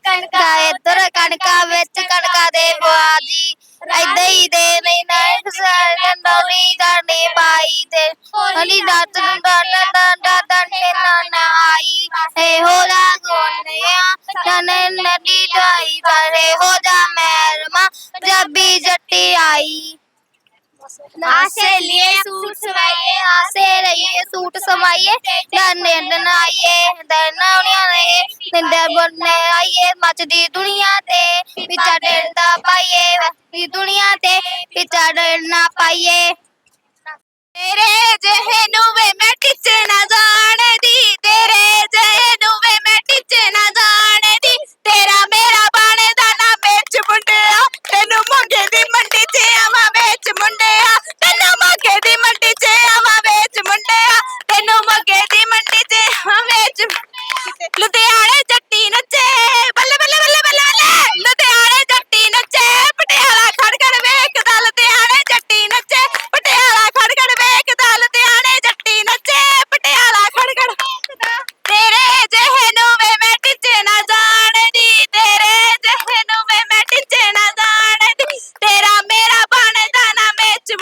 ਕਣਕਾਂ ਇੱਧਰ ਕਣਕਾਂ ਵਿੱਚ ਕਣਕਾਂ ਦੇ ਬਾਜੀ ਐਦਾਂ ਹੀ ਦੇ ਨਹੀਂ ਨਾ ਡੋਲੀ ਗਾਣੇ ਪਾਈ ਤੇ ਹਲੀ ਦੱਤ ਡੰਡਾ ਡੰਡਾ ਡੰਡੇ ਨਾ ਨਾ ਆਈ ਏ ਹੋ ਜਾ ਗੋਨਿਆ ਤਨੇ ਨਦੀ ਦਾਈ ਕਰੇ ਹੋ ਜਾ ਮੈਰਮਾ ਪੰਜਾਬੀ ਜੱਟੀ ਆਈ ਆਸੇ लिए सूट सवाइए आसे रहिए सूट समाइए डरने डनाइए डरना ਨਿੰਦਰ ਬੁਰਨੇ ਆਈਏ ਮੱਚਦੀ ਦੁਨੀਆ ਤੇ, ਪਿੱਛਾ ਡੇਣ ਨਾ ਪਾਈਏ। ਮੱਚਦੀ ਦੁਨੀਆ ਤੇ, ਪਿੱਛਾ ਡੇਣ ਨਾ ਪਾਈਏ।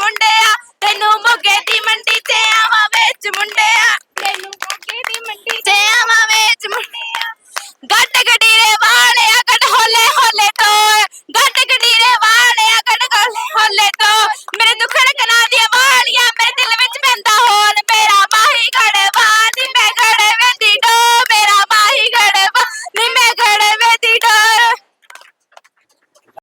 கொண்டே